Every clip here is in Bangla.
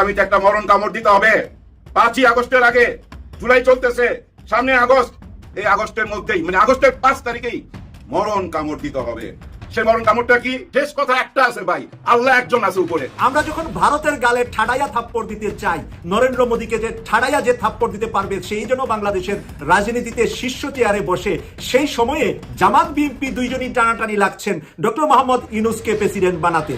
আগামীতে একটা মরণ কামড় দিতে হবে। পাঁচই আগস্টের আগে জুলাই চলতেছে। সামনে আগস্ট, এই আগস্টের মধ্যেই মানে আগস্টের পাঁচ তারিখেই মরণ কামড় দিতে হবে। সে মরণ কামড়টা কি? শেষ কথা একটা আছে ভাই, আল্লাহ একজন আছে উপরে। আমরা যখন ভারতের গালে ঠাডাইয়া থাপ্পড় দিতে চাই, নরেন্দ্র মোদীকে যে ঠাডাইয়া যে থাপ্পড় দিতে পারবে, সেই জন্য বাংলাদেশের রাজনীতিতে শীর্ষ চেয়ারে বসে, সেই সময়ে জামাত বিএনপি দুইজনই টানাটানি লাগছেন ডক্টর মোহাম্মদ ইউনুসকে প্রেসিডেন্ট বানাতে।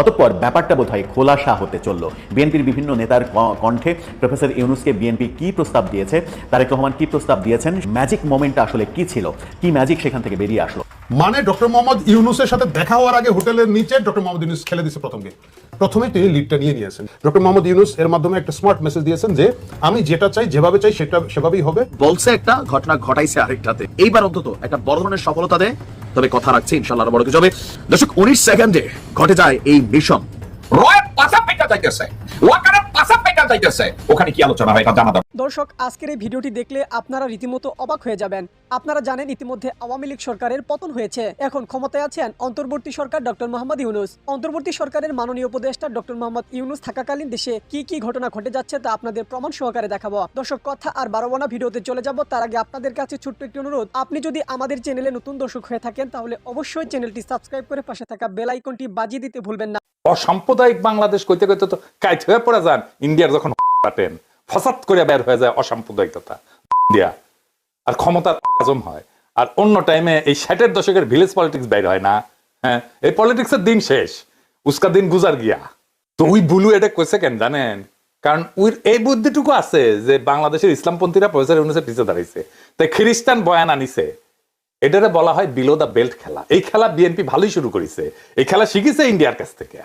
অতঃপর ব্যাপারটা বোধহয় খোলাসা হতে চলল। বিএনপির বিভিন্ন নেতার কণ্ঠে প্রফেসর ইউনুসকে বিএনপি কি প্রস্তাব দিয়েছে তারেক রহমান কি প্রস্তাব দিয়েছেন ম্যাজিক মোমেন্টটা আসলে কি ছিল কি ম্যাজিক সেখান থেকে বেরিয়ে আসলো? মানে ডক্টর মোহাম্মদ ইউনুসের সাথে দেখা হওয়ার আগে হোটেলের নিচে ডক্টর মোহাম্মদ ইউনুস খেলে দিয়েছে প্রথমে প্রথমে তিনি লিডটা নিয়ে নিয়েছেন। ডক্টর মোহাম্মদ ইউনুস এর মাধ্যমে একটা স্মার্ট মেসেজ দিয়েছেন যে আমি যেটা চাই যেভাবে চাই সেটা সেভাবেই হবে। বলছে একটা ঘটনা ঘটাইছে আরেকটাতে। এইবার অন্তত একটা বড় ধরনের সফলতা দেয়। তবে কথা রাখছে ইনশাল্লাহ বড় কিছু হবে। দর্শক, উনিশ সেকেন্ডে ঘটে যায় এই মিশন। পাশা যাইতেছে। ওয়াকারের পাশা পেটা যাইতেছে। ওখানে কি আলোচনা হয় এটা জানা দর্শক আজকের এই ভিডিওটি দেখলে আপনারা রীতিমতো অবাক হয়ে যাবেন। আপনারা জানেন ইতিমধ্যে আওয়ামী লীগ সরকারের পতন হয়েছে। এখন ক্ষমতায় আছেন অন্তর্বর্তী সরকার ডক্টর মোহাম্মদ ইউনুস। অন্তর্বর্তী সরকারের মাননীয় উপদেষ্টা ডক্টর মোহাম্মদ ইউনুস থাকাকালীন দেশে কি কি ঘটনা ঘটে যাচ্ছে তা আপনাদের প্রমাণ সহকারে দেখাবো। দর্শক কথা আর বারো বারোবানা ভিডিওতে চলে যাব। তার আগে আপনাদের কাছে ছোট্ট একটি অনুরোধ। আপনি যদি আমাদের চ্যানেলে নতুন দর্শক হয়ে থাকেন তাহলে অবশ্যই চ্যানেলটি সাবস্ক্রাইব করে পাশে থাকা বেল আইকনটি বাজিয়ে দিতে ভুলবেন না। অসাম্প্রদায়িক বাংলাদেশ কইতে কইতে তো কাইট হয়ে পড়ে যান। ইন্ডিয়ার যখন কাটেন ফসাদ করে বের হয়ে যায় অসাম্প্রদায়িকতা। ইন্ডিয়া। আর ক্ষমতার হজম হয়। আর অন্য টাইমে এই ষাটের দশকের ভিলেজ পলিটিক্স বাইর হয় না। হ্যাঁ এই পলিটিক্সের দিন শেষ। উস্কা দিন গুজার গিয়া। তো ওই বুলু এটা কইছে কেন জানেন? কারণ ওই, এই বুদ্ধিটুকু আছে যে বাংলাদেশের ইসলামপন্থীরা প্রফেসর ইউনুসের পিছিয়ে দাঁড়াইছে। তাই খ্রিস্টান বয়ান আনিছে। এটারে বলা হয় বিলো দা বেল্ট খেলা। এই খেলা বিএনপি ভালোই শুরু করেছে। এই খেলা শিখেছে ইন্ডিয়ার কাছ থেকে।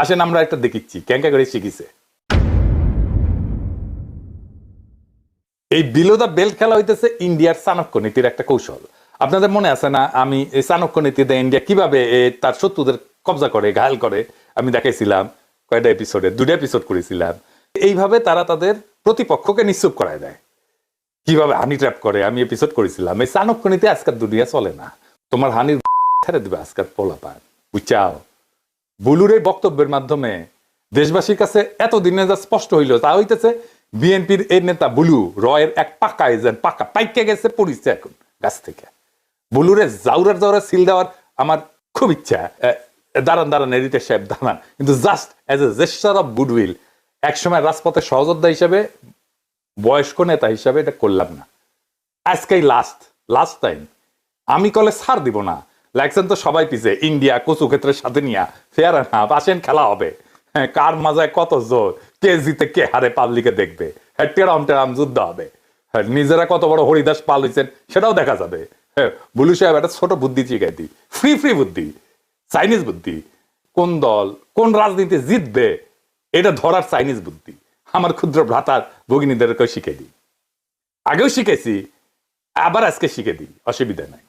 আসেন, আমরা একটা দেখিচ্ছি। ক্যাঙ্কা করে শিখিছে এই বিলো দা বেল্ট খেলা হইতেছে ইন্ডিয়ার চাণক্য নীতির একটা কৌশল। আপনাদের মনে আছে না, আমি এই চাণক্য নীতিতে ইন্ডিয়া কীভাবে তার শত্রুদের কবজা করে, ঘায়াল করে? আমি দেখাইছিলাম কয়টা এপিসোডে দুটা এপিসোড করেছিলাম। এইভাবে তারা তাদের প্রতিপক্ষকে নিশ্চুপ করায় দেয়। কীভাবে হানি ট্র্যাপ করে, আমি এপিসোড করেছিলাম। এই চাণক্য নীতি আজকাল দুনিয়া চলে না। তোমার হানির ছেড়ে দিবে আজকাল পোলাপান। বুঝছাও? বুলুর এই বক্তব্যের মাধ্যমে দেশবাসীর কাছে এত দিনে যা স্পষ্ট হইল, তা হইতেছে বিএনপির এই নেতা বুলু রয়ের এক পাকা এজেন্ট পাকা পাইকে গেছে, পড়িছে এখন গাছ থেকে। বুলুরে জাউরার জাউরা সিল দেওয়ার আমার খুব ইচ্ছা। দাঁড়ান দাঁড়ান এডিটার সাহেব, দাঁড়ান। কিন্তু just as a gesture of goodwill একসময় রাজপথের সহযোদ্ধা হিসেবে, বয়স্ক নেতা হিসাবে এটা করলাম না। আজকেই লাস্ট লাস্ট টাইম আমি কলে ছাড় দিব না। লাগছেন তো সবাই পিছে। ইন্ডিয়া, কচু ক্ষেত্রের সাথে নিয়া। ফেয়ার না আসেন, খেলা হবে। হ্যাঁ কার মাজায় কত জোর? কে জিতে, কে হারে পাবলিকে দেখবে। হ্যাঁ টেরাম টেরাম যুদ্ধ হবে। হ্যাঁ নিজেরা কত বড় হরিদাস পাল হয়েছেন সেটাও দেখা যাবে। হ্যাঁ বুলু সাহেব একটা ছোট বুদ্ধি শিখাই দিই। ফ্রি ফ্রি বুদ্ধি। চাইনিজ বুদ্ধি। কোন দল, কোন রাজনীতি জিতবে, এটা ধরার চাইনিজ বুদ্ধি। আমার ক্ষুদ্র ভ্রাতার ভগিনীদেরকে শিখে দিই। আগেও শিখেছি, আবার আজকে শিখে দিই। অসুবিধা নাই।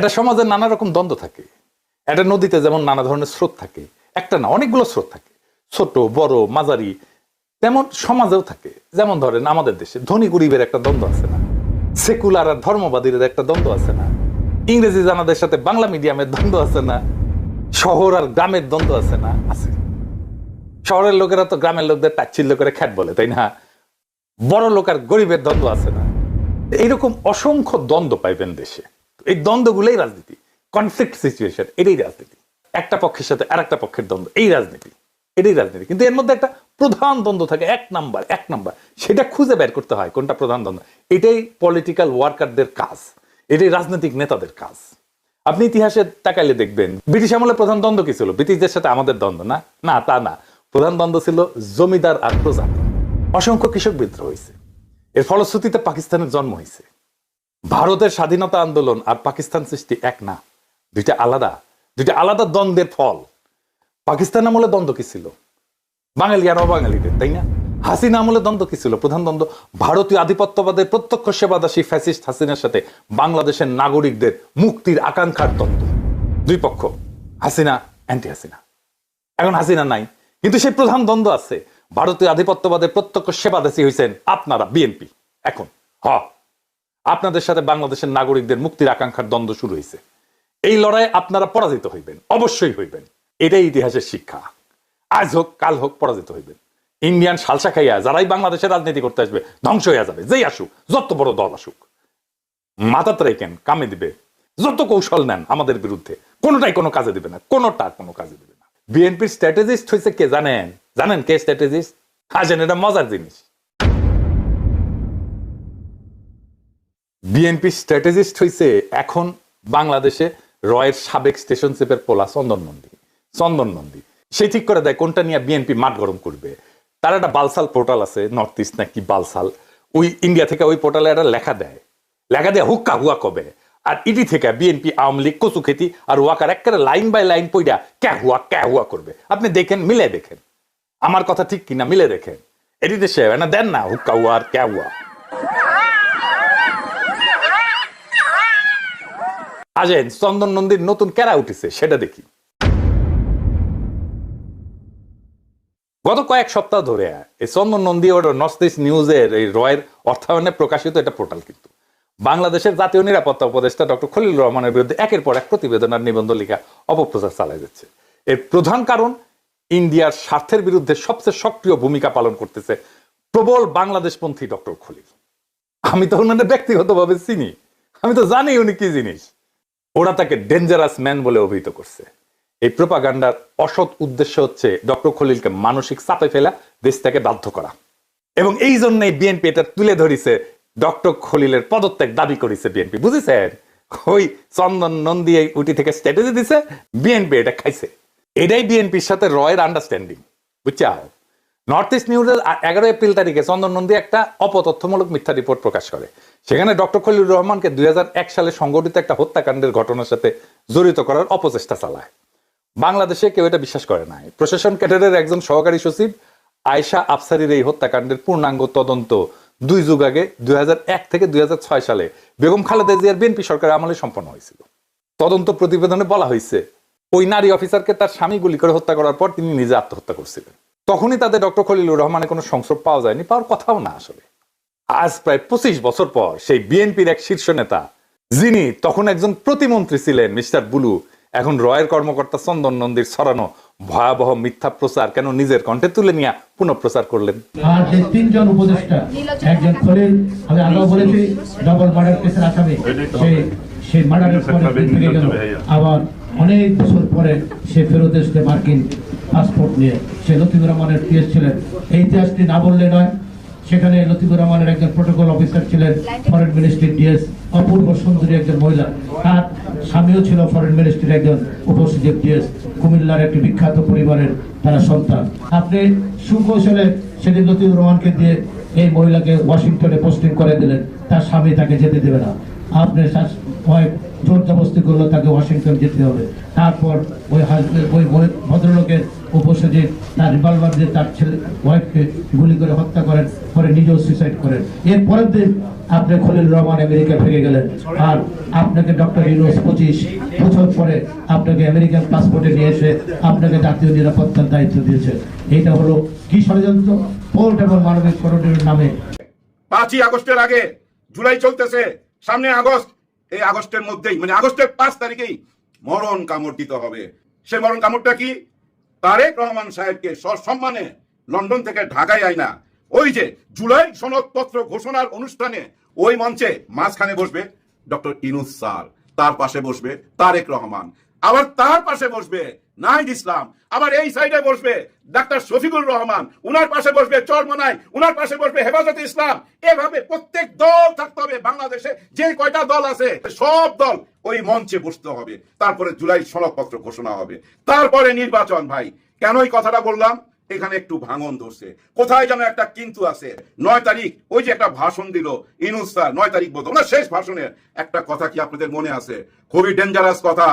একটা সমাজে নানা রকম দ্বন্দ্ব থাকে। একটা নদীতে যেমন নানা ধরনের স্রোত থাকে, একটা না, অনেকগুলো স্রোত থাকে। ছোট, বড়, মাঝারি, তেমন সমাজেও থাকে। যেমন ধরেন আমাদের দেশে ধনী গরিবের একটা দ্বন্দ্ব আছে না। সেকুলার আর ধর্মবাদীদের একটা দ্বন্দ্ব আছে না। ইংরেজি জানাদের সাথে বাংলা মিডিয়ামের দ্বন্দ্ব আছে না। শহর আর গ্রামের দ্বন্দ্ব আছে না, আছে। শহরের লোকেরা তো গ্রামের লোকদের তাচ্ছিল্য করে খ্যাট বলে, তাই না? বড় লোক আর গরিবের দ্বন্দ্ব আছে না। এইরকম অসংখ্য দ্বন্দ্ব পাইবেন দেশে। এই দ্বন্দ্বগুলোই রাজনীতি। কনফ্লিক্ট সিচুয়েশন এটাই রাজনীতি। একটা পক্ষের সাথে আর একটা পক্ষের দ্বন্দ্ব, এই রাজনীতি, এটাই রাজনীতি। কিন্তু এর মধ্যে একটা প্রধান দ্বন্দ্ব থাকে, এক নাম্বার এক নাম্বার, সেটা খুঁজে বের করতে হয় কোনটা প্রধান দ্বন্দ্ব। এটাই পলিটিক্যাল ওয়ার্কারদের কাজ, এটাই রাজনৈতিক নেতাদের কাজ। আপনি ইতিহাসে তাকাইলে দেখবেন, ব্রিটিশ আমলে প্রধান দ্বন্দ্ব কি ছিল? ব্রিটিশদের সাথে আমাদের দ্বন্দ্ব না? না, তা না। প্রধান দ্বন্দ্ব ছিল জমিদার আর প্রজা অসংখ্য কৃষক বিদ্রোহ হয়েছে এর ফলশ্রুতিতে পাকিস্তানের জন্ম হয়েছে ভারতের স্বাধীনতা আন্দোলন আর পাকিস্তান সৃষ্টি এক না। দুইটা আলাদা। দুইটা আলাদা দ্বন্দ্বের ফল। পাকিস্তান আমলে দ্বন্দ্ব কি ছিল? বাঙালি আর অবাঙালিদের, তাই না? হাসিনা আমলে দ্বন্দ্ব কি ছিল? প্রধান দ্বন্দ্ব ভারতীয় আধিপত্যবাদের প্রত্যক্ষ সেবাদাসী ফ্যাসিস্ট হাসিনার সাথে বাংলাদেশের নাগরিকদের মুক্তির আকাঙ্ক্ষার দ্বন্দ্ব। দুই পক্ষ, হাসিনা অ্যান্টি হাসিনা এখন হাসিনা নাই, কিন্তু সেই প্রধান দ্বন্দ্ব আছে। ভারতীয় আধিপত্যবাদের প্রত্যক্ষ সেবাদাসী হয়েছেন আপনারা, বিএনপি। এখন, হ। আপনাদের সাথে বাংলাদেশের নাগরিকদের মুক্তির আকাঙ্ক্ষার দ্বন্দ্ব শুরু হয়েছে। এই লড়াই আপনারা পরাজিত হইবেন, অবশ্যই হইবেন। এটাই ইতিহাসের শিক্ষা। আজ হোক, কাল হোক, পরাজিত হইবে ইন্ডিয়ান সালসা খাইয়া যারাই বাংলাদেশে রাজনীতি করতে আসবে, ধ্বংস হয়ে যাবে, যেই আসুক, যত বড় দল আসুক। মাথাতে রেখেন কামে দিবে। যত কৌশল নেন আমাদের বিরুদ্ধে, কোনোটাই কোনো কাজে দিবে না, কোনোটা কোনো কাজে দিবে না। বিএনপির স্ট্র্যাটেজিস্ট হয়েছে কে জানেন? জানেন কে স্ট্র্যাটেজিস্ট? হাজেন এটা মজার জিনিস। বিএনপি স্ট্র্যাটেজিস্ট হয়েছে এখন বাংলাদেশে রয়ের সাবেক স্টেশন চিপের পোলা চন্দন নন্দী। চন্দন নন্দী। সে ঠিক করে দেয় কোনটা নিয়ে বিএনপি মাঠ গরম করবে। তার একটা বালসাল পোর্টাল আছে নর্থ ইস্ট নাকি বালসাল। ওই ইন্ডিয়া থেকে ওই পোর্টালে একটা লেখা দেয়। লেখা দেয় হুক্কা হুয়া কবে? আর ইডি থেকে বিএনপি, আওয়ামী লীগ কচু খেতি আর ওয়াকার একেবারে লাইন বাই লাইন পইরা ক্যা হুয়া ক্যা হুয়া করবে। আপনি দেখেন, মিলে দেখেন। আমার কথা ঠিক কিনা, মিলে দেখেন। সে, না, দেন না, হুক্কা হুয়া আর ক্যা হুয়া। আজেন, চন্দন নন্দীর নতুন কেরা উঠেছে, সেটা দেখি। গত কয়েক সপ্তাহ ধরে, এই চন্দন নন্দী ওর ইস্ট নিউজের এই রয়ের অর্থায়নে প্রকাশিত এটা পোর্টাল কিন্তু। বাংলাদেশের জাতীয় নিরাপত্তা উপদেষ্টা ডক্টর খলিল রহমানের বিরুদ্ধে একের পর এক প্রতিবেদন আর নিবন্ধ লেখা অপপ্রচার চালায় যাচ্ছে। এর প্রধান কারণ, ইন্ডিয়ার স্বার্থের বিরুদ্ধে সবচেয়ে সক্রিয় ভূমিকা পালন করতেছে প্রবল বাংলাদেশপন্থী ডক্টর খলিল। আমি তো ওনাদের ব্যক্তিগতভাবে চিনি। আমি তো জানি উনি কি জিনিস। ওরা তাকে ডেঞ্জারাস ম্যান বলে অভিহিত করছে। এই প্রোপাগান্ডার অসৎ উদ্দেশ্য হচ্ছে ডক্টর খলিলকে মানসিক চাপে ফেলা দেশ থেকে বাধ্য করা। এবং এই জন্যই বিএনপি এটা তুলে ধরিছে, ডক্টর খলিলের পদত্যাগ দাবি করেছে বিএনপি বুঝেছেন? ওই চন্দন নন্দী উটি থেকে স্ট্র্যাটেজি দিছে বিএনপি এটা খাইছে। এটাই বিএনপির সাথে রয়ের আন্ডারস্ট্যান্ডিং বুঝছ নর্থ ইস্ট নিউজের এগারো এপ্রিল তারিখে চন্দন নন্দী একটা অপতথ্যমূলক মিথ্যা রিপোর্ট প্রকাশ করে। সেখানে ডক্টর খলিল রহমানকে দুই হাজার এক সালে সংগঠিত একটা হত্যাকাণ্ডের ঘটনার সাথে জড়িত করার অপচেষ্টা চালায়। বাংলাদেশে কেউ এটা বিশ্বাস করে নাই। প্রশাসন ক্যাডারের একজন সহকারী সচিব আয়শা আফসারির এই হত্যাকাণ্ডের পূর্ণাঙ্গ তদন্ত দুই যুগ আগে, দুই হাজার এক থেকে দুই হাজার ছয় সালে বেগম খালেদা জিয়ার বিএনপি সরকারের আমলে সম্পন্ন হয়েছিল। তদন্ত প্রতিবেদনে বলা হয়েছে, ওই নারী অফিসারকে তার স্বামী গুলি করে হত্যা করার পর তিনি নিজে আত্মহত্যা করছিলেন। তখনই তাদের ডক্টর খলিলুর রহমানের কোনো সংস্রব পাওয়া যায়নি, পাওয়ার কথাও না আসলে। আজ প্রায় পঁচিশ বছর পর সেই বিএনপির এক শীর্ষ নেতা যিনি তখন একজন প্রতিমন্ত্রী ছিলেন মিস্টার বুলু এখন রয়ের কর্মকর্তা চন্দন নন্দীর ছড়ানো ভয়াবহ মিথ্যা প্রচার কেন নিজের কণ্ঠে তুলে নিয়ে পুনঃপ্রচার করলেন? আর যে তিনজন উপদেষ্টা একজন খলিল আমি আগেও বলেছি ডবল মার্ডার কেসের আসামি। সে সেই মার্ডারের পরে ফিরে গেল। আবার অনেক বছর পরে সে ফেরত এসছে মার্কিন পাসপোর্ট নিয়ে। সে লতিফুর রহমানের পিএস ছিলেন। এই ইতিহাসটি না বললে নয় সেখানে লতিফুর রহমানের একজন প্রোটোকল অফিসার ছিলেন ফরেন মিনিস্ট্রির ডিএস অপূর্ব সুন্দরী একজন মহিলা। তার স্বামীও ছিল ফরেন মিনিস্ট্রির একজন উপসচিব ডিএস কুমিল্লার একটি বিখ্যাত পরিবারের তারা সন্তান। আপনি সুকৌশলে সেদিন লতিফুর রহমানকে দিয়ে এই মহিলাকে ওয়াশিংটনে পোস্টিং করে দিলেন। তার স্বামী তাকে যেতে দেবে না। আপনি ওয়াইফ জোর জবস্তি করল, তাকে ওয়াশিংটন যেতে হবে। তারপর ওই ওই ভদ্রলোকের উপসচিব তার রিভলভার দিয়ে তার ছেলে ওয়াইফকে গুলি করে হত্যা করেন, পরে নিজেও সুইসাইড করেন। এর পরের দিন আপনি খলিল রহমান আমেরিকা ফিরে গেলেন। আর আপনাকে ডক্টর ইউনুস পঁচিশ বছর পরে আপনাকে আমেরিকান পাসপোর্টে নিয়ে এসে আপনাকে জাতীয় নিরাপত্তার দায়িত্ব দিয়েছে। এটা হলো কি ষড়যন্ত্র? পোর্ট এবং মানবিক করণীয় নামে পাঁচই আগস্টের আগে জুলাই চলতেছে। সামনে আগস্ট এই আগস্টের মধ্যেই মানে আগস্টের পাঁচ তারিখেই মরণ কামড় দিতে হবে। সে মরণ কামড়টা কি? তারেক রহমান সাহেবকে সসম্মানে লন্ডন থেকে ঢাকায় আয় না ওই যে জুলাই সনদপত্র ঘোষণার অনুষ্ঠানে ওই মঞ্চে মাঝখানে বসবে ডক্টর ইনুস স্যার তার পাশে বসবে তারেক রহমান। আবার তার পাশে বসবে নাহিদ ইসলাম, আবার এই সাইডে বসবে ডাক্তার শফিকুর রহমান, উনার পাশে বসবে চরমনাই উনার পাশে বসবে হেফাজত ইসলাম। এভাবে প্রত্যেক দল থাকতে হবে বাংলাদেশে, যে কয়টা দল আছে, সব দল ওই মঞ্চে বসতে হবে। তারপরে জুলাই সনদপত্র ঘোষণা হবে। তারপরে নির্বাচন ভাই, কেন এই কথাটা বললাম? এখানে একটু ভাঙন ধরছে। কোথায় যেন একটা কিন্তু আছে। নয় তারিখ, ওই যে একটা ভাষণ দিল, ইনুস নয় তারিখ ওনার শেষ ভাষণের একটা কথা কি আপনাদের মনে আছে? খুবই ডেঞ্জারাস কথা।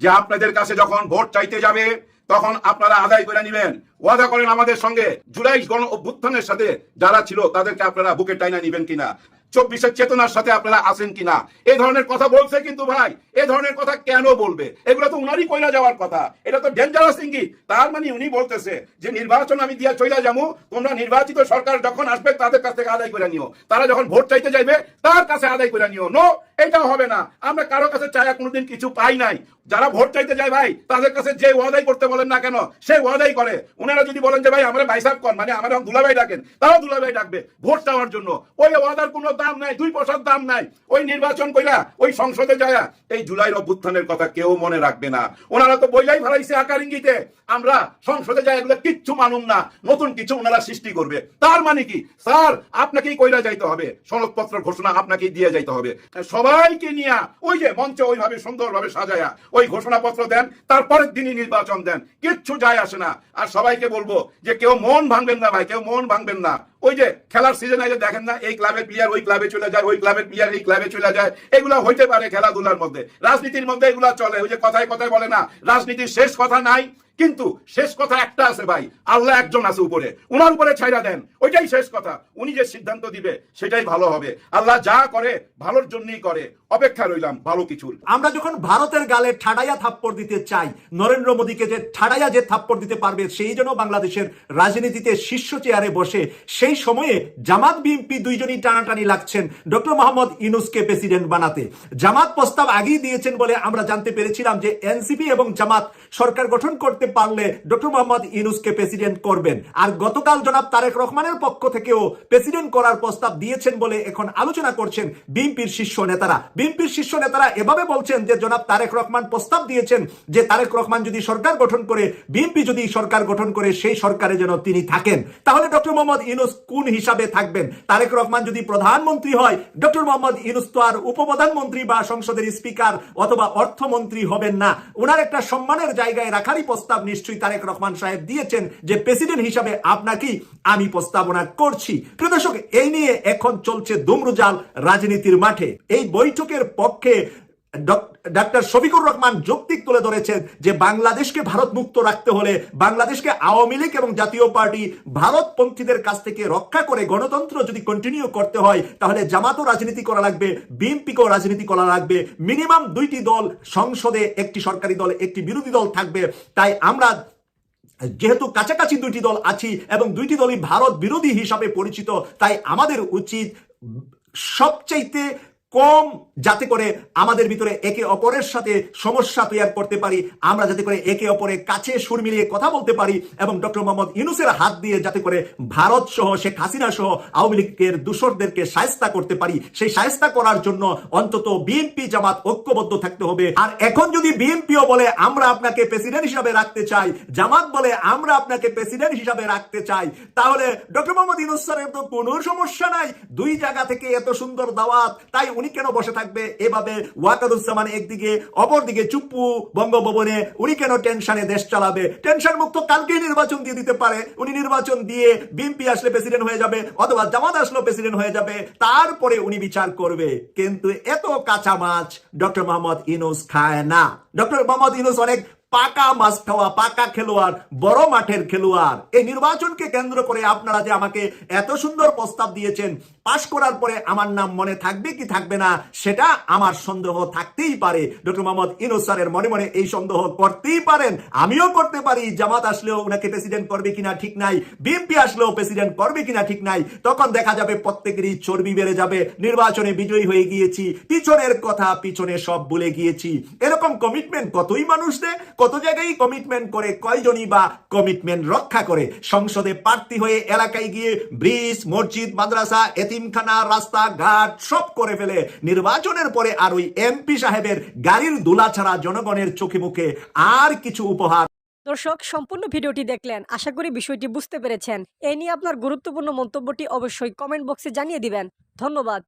যে আপনাদের কাছে যখন ভোট চাইতে যাবে, তখন আপনারা আদায় করে নেবেন। ওয়াদা করেন আমাদের সঙ্গে। জুলাই গণ অভ্যুত্থানের সাথে যারা ছিল, তাদেরকে আপনারা বুকে টাইনা নেবেন কিনা? চব্বিশের চেতনার সাথে আপনারা আছেন কিনা? এই ধরনের কথা বলছে কিন্তু ভাই এই ধরনের কথা কেন বলবে? এগুলো তো উনারই কইলা যাওয়ার কথা। এটা তো ডেঞ্জারাস ইঙ্গিত। তার মানে উনি বলতেছে যে, নির্বাচন আমি দিয়া চইলা যাব তোমরা নির্বাচিত সরকার যখন আসবে, তাদের কাছ থেকে আদায় করে নিও। তারা যখন ভোট চাইতে যাইবে, তার কাছে আদায় করে নিও। নো, এটাও হবে না। আমরা কারও কাছে চায়া কোনোদিন কিছু পাই নাই। যারা ভোট চাইতে যায় ভাই, তাদের কাছে যে ওয়াদাই করতে বলেন না কেন, সেই ওয়াদাই করে। ওনারা যদি বলেন যে ভাই, আমরা ভাইসাব কর মানে আমরা দুলাভাই ডাকেন, তাও দুলাভাই ডাকবে ভোট চাওয়ার জন্য। ওই ওয়াদার কোনো দাম নাই, দুই পয়সার দাম নাই। ওই নির্বাচন কইরা, ওই সংসদে যায়, এই জুলাইয়ের অভ্যুত্থানের কথা কেউ মনে রাখবে না। ওনারা তো বইলাই ফেলাইছে আকার ইঙ্গিতে। আমরা সংসদে যাই, এগুলো কিচ্ছু মানুন না। নতুন কিছু ওনারা সৃষ্টি করবে। তার মানে কি? স্যার, আপনাকেই কইরা যাইতে হবে। সনদপত্র ঘোষণা আপনাকেই দিয়ে যাইতে হবে। সবাইকে নিয়ে, ওই যে মঞ্চে ওইভাবে সুন্দরভাবে সাজায়া ওই ঘোষণাপত্র দেন, তারপরের দিনই নির্বাচন দেন। কিচ্ছু যায় আসে না। আর সবাইকে বলব যে কেউ মন ভাঙবেন না ভাই, কেউ মন ভাঙবেন না। ওই যে খেলার সিজন আইলে দেখেন না, এই ক্লাবের প্লেয়ার ওই ক্লাবে চলে যায়, ওই ক্লাবের প্লেয়ার এই ক্লাবে চলে যায়। এগুলা হইতে পারে খেলাধুলার মধ্যে। রাজনীতির মধ্যে এগুলা চলে, ওই যে কথায় কথায় বলে না, রাজনীতির শেষ কথা নাই, কিন্তু শেষ কথা একটা আছে ভাই, আল্লাহ একজন আছে উপরে। উনার উপরে ছাইরা দেন, ওইটাই শেষ কথা। উনি যে সিদ্ধান্ত দিবে, সেটাই ভালো হবে। আল্লাহ যা করে, ভালোর জন্যই করে। অপেক্ষা রইলাম ভালো কিছুর আমরা যখন ভারতের গালে ঠাডাইয়া থাপ্পড় দিতে চাই, নরেন্দ্র মোদীকে যে ঠাডাইয়া যে থাপ্পড় দিতে পারবে, সেই জন্য বাংলাদেশের রাজনীতিতে শীর্ষ চেয়ারে বসে, সেই সময়ে জামাত বিএনপি দুইজনই টানাটানি লাগছেন ডক্টর মোহাম্মদ ইনুসকে প্রেসিডেন্ট বানাতে। জামাত প্রস্তাব আগেই দিয়েছেন বলে আমরা জানতে পেরেছিলাম যে এনসিপি এবং জামাত সরকার গঠন করতে পারলে ডক্টর মোহাম্মদ ইনুসকে প্রেসিডেন্ট করবেন। আর গতকাল জনাব তারেক রহমানের পক্ষ থেকেও প্রেসিডেন্ট করার প্রস্তাব দিয়েছেন বলে এখন আলোচনা করছেন বিএনপির শীর্ষ নেতারা। বিএনপির শীর্ষ নেতারা এভাবে বলছেন যে, জনাব তারেক রহমান প্রস্তাব দিয়েছেন যে, তারেক রহমান যদি সরকার গঠন করে, বিএনপি যদি সরকার গঠন করে, সেই সরকারে যেন তিনি থাকেন। তাহলে ডক্টর মোহাম্মদ ইনুস কোন হিসাবে থাকবেন? তারেক রহমান যদি প্রধানমন্ত্রী হয়, ডক্টর মোহাম্মদ ইনুস তো আর উপপ্রধানমন্ত্রী বা সংসদের স্পিকার অথবা অর্থমন্ত্রী হবেন না। ওনার একটা সম্মানের জায়গায় রাখারই প্রস্তাব নিশ্চয়ই তারেক রহমান সাহেব দিয়েছেন যে, প্রেসিডেন্ট হিসাবে আপনাকেই আমি প্রস্তাবনা করছি। প্রিয় দর্শক, এই নিয়ে এখন চলছে দুমরুজাল রাজনীতির মাঠে। এই বৈঠকের পক্ষে ডাক্তার শফিকুর রহমান যৌক্তিক তুলে ধরেছেন যে বাংলাদেশকে ভারত মুক্ত রাখতে হলে বাংলাদেশকে আওয়ামী লীগ এবং জাতীয় পার্টি ভারতপন্থীদের কাছ থেকে রক্ষা করে গণতন্ত্র যদি কন্টিনিউ করতে হয়, তাহলে জামাতও রাজনীতি করা লাগবে, বিএনপিকেও রাজনীতি করা লাগবে। মিনিমাম দুইটি দল সংসদে, একটি সরকারি দল, একটি বিরোধী দল থাকবে। তাই আমরা যেহেতু কাছাকাছি দুইটি দল আছি এবং দুইটি দলই ভারত বিরোধী হিসাবে পরিচিত, তাই আমাদের উচিত সবচাইতে কম যাতে করে আমাদের ভিতরে একে অপরের সাথে সমস্যা তৈরি করতে পারি। আমরা যাতে করে একে অপরের কাছে সুর মিলিয়ে কথা বলতে পারি এবং ডক্টর মোহাম্মদ ইউনুসের হাত দিয়ে যাতে করে ভারত সহ শেখ হাসিনা সহ আওয়ামী লীগের দূষরদেরকে সায়স্তা করতে পারি। সেই সায়স্তা করার জন্য অন্তত বিএনপি জামাত ঐক্যবদ্ধ থাকতে হবে। আর এখন যদি বিএনপিও বলে, আমরা আপনাকে প্রেসিডেন্ট হিসাবে রাখতে চাই। জামাত বলে, আমরা আপনাকে প্রেসিডেন্ট হিসাবে রাখতে চাই। তাহলে ডক্টর মোহাম্মদ ইউনুস স্যারের তো কোনো সমস্যা নাই। দুই জায়গা থেকে এত সুন্দর দাওয়াত, তাই উনি কেন বসে থাকবে? এভাবে ওয়াকারুজ্জামান একদিকে, অপরদিকে চুপ্পু বঙ্গভবনে, উনি কেন টেনশনে দেশ চালাবে? টেনশন মুক্ত কালকেই নির্বাচন দিয়ে দিতে পারে। উনি নির্বাচন দিয়ে বিএনপি আসলে প্রেসিডেন্ট হয়ে যাবে, অথবা জামাত আসলে প্রেসিডেন্ট হয়ে যাবে, তারপরে উনি বিচার করবে। কিন্তু এত কাঁচা মাছ ডক্টর মোহাম্মদ ইনুস খায় না। ডক্টর মোহাম্মদ ইনুস অনেক পাকা মাছ খাওয়া, পাকা খেলোয়াড়, বড় মাঠের খেলোয়াড়। এই নির্বাচনকে কেন্দ্র করে আপনারা যে আমাকে এত সুন্দর প্রস্তাব দিয়েছেন, পাশ করার পরে আমার নাম মনে থাকবে কি থাকবে না, সেটা আমার সন্দেহ থাকতেই পারে। ডক্টর মোহাম্মদ ইনুস স্যারের মনে মনে এই সন্দেহ করতেই পারেন। আমিও করতে পারি, জামাত আসলেও ওনাকে প্রেসিডেন্ট করবে কিনা ঠিক নাই, বিএনপি আসলেও প্রেসিডেন্ট করবে কিনা ঠিক নাই, তখন দেখা যাবে প্রত্যেকেরই চর্বি বেড়ে যাবে। নির্বাচনে বিজয়ী হয়ে গিয়েছি, পিছনের কথা পিছনে সব ভুলে গিয়েছি। এরকম কমিটমেন্ট কতই মানুষ দেয় কত জায়গায় কমিটমেন্ট করে, কয়জনই বা কমিটমেন্ট রক্ষা করে? সংসদে প্রার্থী হয়ে এলাকায় গিয়ে ব্রিজ, মসজিদ, মাদ্রাসা, এতিমখানা রাস্তা ঘাট সব করে ফেলে। নির্বাচনের পরে আর ওই এমপি সাহেবের গাড়ির দুলা ছাড়া জনগণের চোখে মুখে আর কিছু উপহার। দর্শক, সম্পূর্ণ ভিডিওটি দেখলেন। আশা করি বিষয়টি বুঝতে পেরেছেন। এই নিয়ে আপনার গুরুত্বপূর্ণ মন্তব্যটি অবশ্যই কমেন্ট বক্সে জানিয়ে দিবেন। ধন্যবাদ।